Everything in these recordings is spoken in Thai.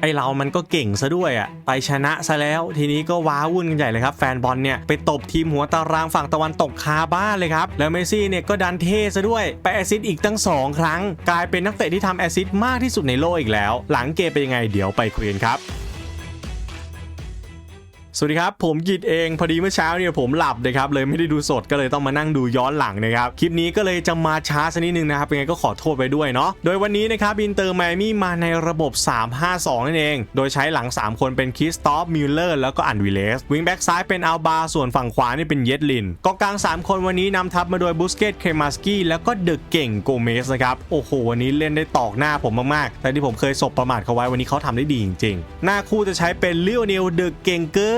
ไอเรามันก็เก่งซะด้วยอะไปชนะซะแล้วทีนี้ก็ว้าวุ่นกันใหญ่เลยครับ แฟนบอลเนี่ยไปตบทีมหัวตารางฝั่งตะวันตกคาบ้านเลยครับ แล้วเมสซี่เนี่ยก็ดันเทซะด้วย ไปแอซิดอีกตั้ง 2 ครั้ง กลายเป็นนักเตะที่ทำแอซิดมากที่สุดในโลกอีกแล้ว หลังเกมเป็นยังไงเดี๋ยวไปคุยกันครับ สวัสดีครับ ผมกิดเองพอดีเมื่อเช้าเนี่ยผมหลับนะครับเลยไม่ได้ดูสดก็เลยต้องมานั่งดูย้อนหลังนะครับคลิปนี้ก็เลยจะมาช้าสักนิดนึงนะครับยังไงก็ขอโทษไปด้วยเนาะโดยวันนี้นะครับอินเตอร์ไมมี่มาในระบบ 3-5-2 นั่นเอง โดยใช้หลัง 3 คนเป็นคิสตอฟมิลเลอร์แล้วก็อันวิเลสวิงแบ็กซ้ายเป็นอัลบาส่วนฝั่งขวานี่เป็นเยดลินกองกลาง 3 คนวันนี้นำทัพมาโดยบุสเกตเคมาสกี้แล้วก็เดอะเก่งโกเมสนะครับโอ้โหวันนี้เล่นได้ตอกหน้าผมมากๆแต่ที่ผมเคยสบประมาทเขาไว้วันนี้เขาทำได้ดีจริง ๆ หน้าคู่จะใช้เป็นลิโอเนลเดอะเก่งเกิ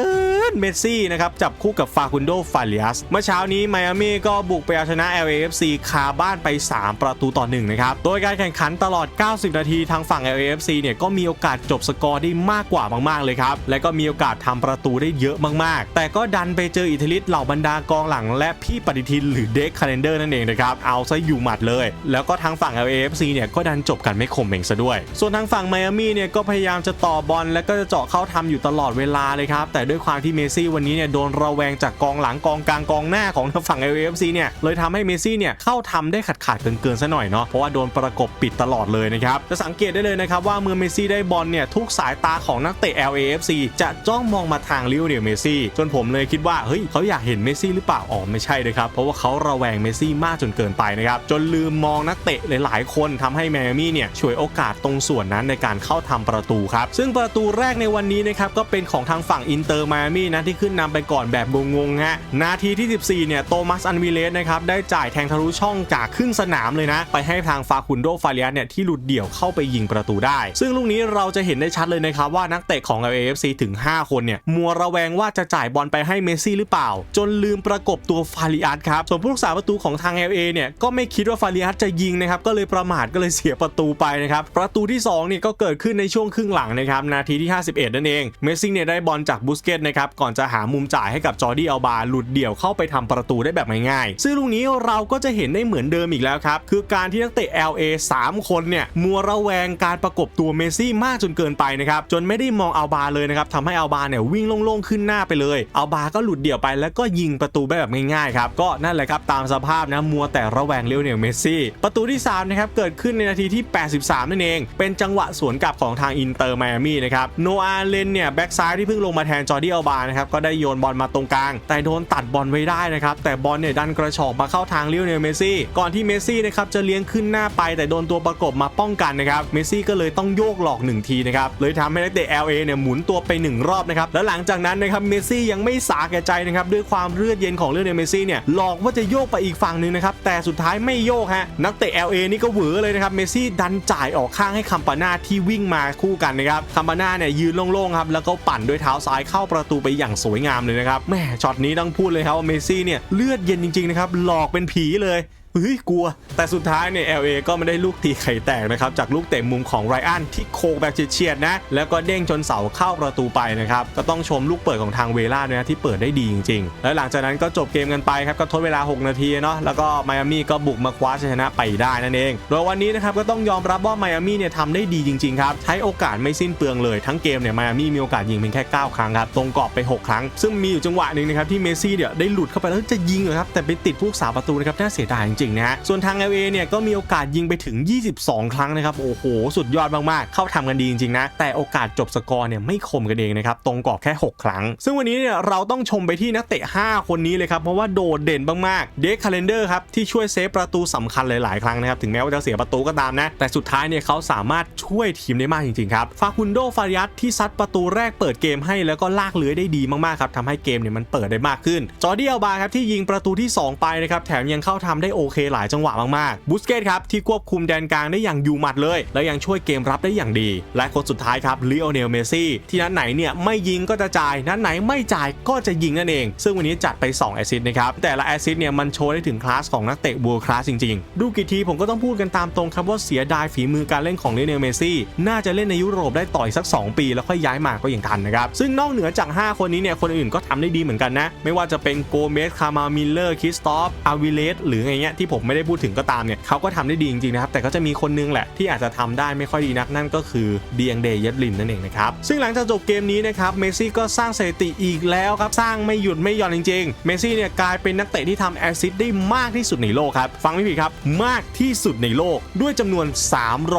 นเมสซี่นะครับจับคู่กับฟาคุนโดฟาเลียสเมื่อเช้านี้ไมอามี่ก็บุกไปเอาชนะ LAFC คาบ้านไป 3 ประตูต่อ1นะครับโดยการแข่งขันตลอด 90 นาทีทางฝั่ง LAFC เนี่ยก็มีโอกาสจบสกอร์ได้มากกว่ามากๆเลยครับและก็มีโอกาสทำประตูได้เยอะมากๆ แต่ก็ดันไปเจออิทธิฤทธิ์เหล่าบรรดากองหลัง และพี่ปฏิทินหรือเด็กคาเลนเดอร์นั่นเองนะครับเอาซะอยู่หมัดเลย แล้วก็ทางฝั่ง LAFC เนี่ยก็ดันจบกันไม่คมเองซะด้วย ส่วนทางฝั่งไมอามี่เนี่ยก็พยายามจะต่อบอลและก็จะเจาะเข้าทำอยู่ตลอดเวลาเลยครับแต่ด้วยความที่เมซี่วันนี้เนี่ยโดนระแวงจากกองหลังกองกลางกองหน้าของทางฝั่ง LAFC เนี่ยเลยทำให้เมซี่เนี่ยเข้าทำได้ขาดขาดเกินเกินซะหน่อยเนาะเพราะว่าโดนประกบปิดตลอดเลยนะครับจะสังเกตได้เลยนะครับว่าเมื่อเมซี่ได้บอลเนี่ยทุกสายตาของนักเตะ LAFC จะจ้องมองมาทางลิโอเนลเมซี่จนผมเลยคิดว่าเฮ้ยเขาอยากเห็นเมซี่หรือเปล่าอ๋อไม่ใช่เลยครับเพราะว่าเขาระแวงเมซี่มากจนเกินไปนะครับจนลืมมองนักเตะหลายๆ คนทำให้แมอามี่เนี่ยฉวยโอกาสตรงส่วนนั้นในการเข้าทำประตูครับซึ่งประตูแรกในวันนี้นะครับก็เป็นของทางฝั่งอินเตอร์ไมอามี่นะที่ขึ้นนำไปก่อนแบบงงๆฮะนาทีที่ 14 เนี่ยโตมัสอันวิเลสนะครับได้จ่ายแทงทะลุช่องจากครึ่งสนามเลยนะ ไปให้ทางฟาคุนโดฟาเลียสเนี่ยที่หลุดเดี่ยวเข้าไปยิงประตูได้ ซึ่งลูกนี้เราจะเห็นได้ชัดเลยนะครับว่านักเตะของ LAFC ถึง 5 คนเนี่ยมัวระแวงว่าจะจ่ายบอลไปให้เมสซี่หรือเปล่า จนลืมประกบตัวฟาริอัสครับส่วนผู้รักษาประตูของทาง LA เนี่ยก็ไม่คิดว่าฟาริอัสจะยิงนะครับก็เลยประมาทก็เลยเสียประตูไปนะครับประตูที่2เนี่ยก็เกิดขึ้นในช่วงครึ่งหลังนะครับนาทีที่ 51 นั่นเองเมสซี่เนี่ยได้บอลจากบุสเกตนะครับก่อนจะหามุมจ่ายให้กับจอร์ดี้อัลบาหลุดเดี่ยวเข้าไปทำประตูได้แบบง่ายๆซึ่งลูกนี้เราก็จะเห็นได้เหมือนเดิมอีกแล้วครับ คือการที่นักเตะ LA 3 คนเนี่ย มัวระแวงการประกบตัวเมซี่มากจนเกินไปนะครับ จนไม่ได้มองอัลบาเลยนะครับทำให้อัลบาเนี่ยวิ่งโล่งๆขึ้นหน้าไปเลยอัลบาก็หลุดเดี่ยวไปแล้วก็ยิงประตูแบบง่ายๆครับก็นั่นแหละครับตามสภาพนะมัวแต่ระแวงเลี้ยวเนลเมซี่ประตูที่3นะครับเกิดขึ้นในนาทีที่ 83 นั่นเอง เป็นจังหวะสวนกลับของทางอินเตอร์ไมอามี่นะครับโนอาเลนเนี่ยแบ็กซ้ายที่เพิ่งลงมาแทนจอร์ดี้อัลบานะครับก็ได้โยนบอลมาตรงกลาง แต่โดนตัดบอลไว้ได้นะครับแต่บอลเนี่ยดันกระชอกมาเข้าทางเลี้ยวเนลเมซี่ก่อนที่เมซี่นะครับจะเลี้ยงขึ้นหน้าไป แต่โดนตัวประกบมาป้องกันนะครับเมซี่ก็เลยต้องโยกหลอกหนึ่งทีนะครับเลยทำให้นักเตะ LA เนี่ยหมุนตัวไปหนึ่งรอบนะครับแล้วหลังจากนั้นนะครับเมซี่ยังไม่สาแก่ใจนะครับด้วยความเลือดเย็นของเลี้ยวเนลเมซี่เนี่ยหลอกว่าจะโยกไปอีกฝั่งหนึ่งนะครับแต่สุดท้ายไม่โยกฮะนักเตะ LA นี่ก็เหวอเลยนะครับเมซี่ดันจ่ายออกข้างให้คัมปาน่าที่วิ่งมาคู่กันนะครับคัมปาน่าเนี่ยยืนโล่งๆครับแล้วก็ปั่นด้วยเท้าซ้ายเข้าประตูไปอย่างสวยงามเลยนะครับแม่ช็อตนี้ต้องพูดเลยครับว่าเมซี่เนี่ยเลือดเย็นจริงๆนะครับหลอกเป็นผีเลย เฮ้ยกลัว แต่สุดท้ายเนี่ย LA ก็ไม่ได้ลูกตีไข่แตกนะครับ จากลูกเตะมุมของไรอันที่โคกแบบเฉียดๆนะ แล้วก็เด้งจนเสาเข้าประตูไปนะครับ ก็ต้องชมลูกเปิดของทางเวล่าด้วยนะที่เปิดได้ดีจริงๆ แล้วหลังจากนั้นก็จบเกมกันไปครับ ก็ทดเวลา 6 นาทีเนาะแล้วก็ไมอามี่ก็บุกมาคว้าชัยชนะไปได้นั่นเอง โดยวันนี้นะครับก็ต้องยอมรับว่าไมอามี่เนี่ยทำได้ดีจริงๆครับใช้โอกาสไม่สิ้นเปลืองเลยทั้งเกมเนี่ยไมอามี่มีโอกาสยิงเพียงแค่9ครั้งครับตรงกรอบไป 6 ครั้ง ซึ่งมีอยู่จังหวะหนึ่งนะครับที่เมซี่เนี่ยได้หลุดเข้าไปแล้วจะยิงเหรอครับแต่ไปติดผู้รักษาประตูนะครับน่าเสียดายจริงๆนะฮะส่วนทาง LA เนี่ยก็มีโอกาสยิงไปถึง 22 ครั้งนะครับโอ้โห สุดยอดมากๆ เข้าทำกันดีจริงๆนะแต่โอกาสจบสกอร์เนี่ยไม่คมกันเองนะครับตรงกรอบแค่ 6 ครั้ง ซึ่งวันนี้เนี่ยเราต้องชมไปที่นักเตะ 5 คนนี้เลยครับเพราะว่าโดดเด่นมากๆเดคคาเลนเดอร์ครับที่ช่วยเซฟประตูสำคัญหลายๆครั้งนะครับถึงแม้ว่าจะเสียประตูก็ตามนะแต่สุดท้ายเนี่ยเขาสามารถช่วยทีมได้มากจริงๆครับฟาคุนโดฟาริยัสที่ซัดประตูแรกเปิดเกมให้แล้วก็ลากเลื้อยได้ดีมากๆครับทำให้เกมเนี่ยมันเปิดได้มากขึ้น จอร์ดี้อัลบาครับที่ยิงประตูที่ 2 ไปนะครับแถมยังเข้าทำได้โอเคหลายจังหวะมากๆ บุสเกตครับที่ควบคุมแดนกลางได้อย่างอยู่หมัดเลย แล้วยังช่วยเกมรับได้อย่างดี และคนสุดท้ายครับลิโอเนลเมซี่ที่นัดไหนเนี่ยไม่ยิงก็จะจ่ายนัดไหนไม่จ่ายก็จะยิงนั่นเอง ซึ่งวันนี้จัดไป2แอซิสนะครับแต่ละแอซิสเนี่ยมันโชว์ได้ถึงคลาสของนักเตะบัวคลาสจริงๆ ดูกี่ทีผมก็ต้องพูดกันตามตรงครับว่าเสียดายฝีมือการเล่นของลิโอเนลเมซี่น่าจะเล่นในยุโรปได้ต่อยสัก 2 ปี แล้วค่อยย้ายมาก็ยังทันนะครับซึ่งนอกเหนือจาก 5 คนนี้เนี่ยคนอื่นก็ทำได้ดีเหมือนกันนะ ไม่ว่าจะเป็นโกเมสคามามิลเลอร์คริสตอฟอาวิเลสหรือไงเงี้ยที่ผมไม่ได้พูดถึงก็ตามเนี่ยเขาก็ทำได้ดีจริงๆนะครับแต่ก็จะมีคนนึงแหละที่อาจจะทำได้ไม่ค่อยดีนักนั่นก็คือเดียงเดย์เยดลินนั่นเองนะครับซึ่งหลังจากจบเกมนี้นะครับเมซี่ก็สร้างสถิติอีกแล้วครับสร้างไม่หยุดไม่หย่อนจริงๆเมซี่เนี่ยกลายเป็นนักเตะที่ทำแอสซิสต์ได้มากที่สุดในโลกครับฟังไม่ผิดครับมากที่สุดในโลกด้วยจำนวน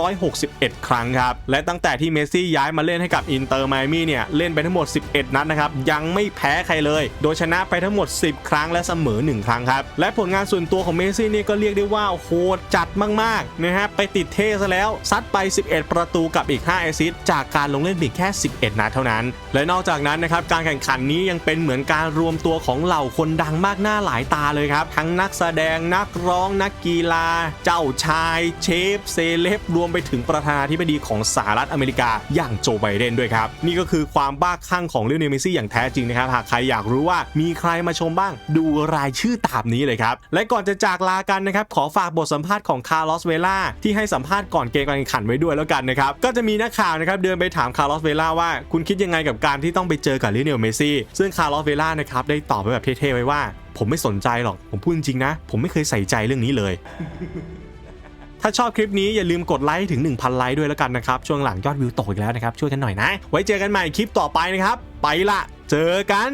361 ครั้งครับและตั้งแต่ที่เมซี่ย้ายมาเล่นให้กับอินเตอร์ไมมี่เนี่ยเล่นไปทั้งหมด 11 นัดนะครับยังไม่แพ้ใครเลย โดยชนะไปทั้งหมด 10 ครั้งและเสมอ 1 ครั้งครับและผลงานส่วนตัวของเมซี่นี่ก็เรียกได้ว่าโหดจัดมากๆนะฮะไปติดเทซะแล้วซัดไป 11 ประตูกับอีก 5 แอซิสจากการลงเล่นเพียงแค่ 11 นัดเท่านั้น และนอกจากนั้นนะครับการแข่งขันนี้ยังเป็นเหมือนการรวมตัวของเหล่าคนดังมากหน้าหลายตาเลยครับ ทั้งนักแสดงนักร้องนักกีฬา เจ้าชายเชฟเซเลบรวมไปถึงประธานาธิบดีของสหรัฐอเมริกาอย่างโจไบเดนด้วยครับ นี่ก็คือความบ้าคลั่งของลิโอเนลเมซี่อย่างแท้จริงนะครับหากใครอยากรู้ว่ามีใครมาชมบ้าง ดูรายชื่อตามนี้เลยครับและก่อนจะจากลากันนะครับขอฝากบทสัมภาษณ์ของคาร์ลอสเวล่าที่ให้สัมภาษณ์ก่อนเกมการแข่งขันไว้ด้วยแล้วกันนะครับก็จะมีนักข่าวนะครับเดินไปถามคาร์ลอสเวล่าว่า คุณคิดยังไงกับการที่ต้องไปเจอกับลิโอเนลเมซี่ซึ่งคาร์ลอสเวล่านะครับได้ตอบไปแบบเท่ๆไว้ว่า ผมไม่สนใจหรอกผมพูดจริงๆนะ ผมไม่เคยใส่ใจเรื่องนี้เลยถ้าชอบคลิปนี้อย่าลืมกดไลค์ถึง 1,000 ไลค์ด้วยแล้วกันนะครับ ช่วงหลังยอดวิวตกอีกแล้วนะครับ ช่วยกันหน่อยนะ ไว้เจอกันใหม่คลิปต่อไปนะครับ ไปละ เจอกัน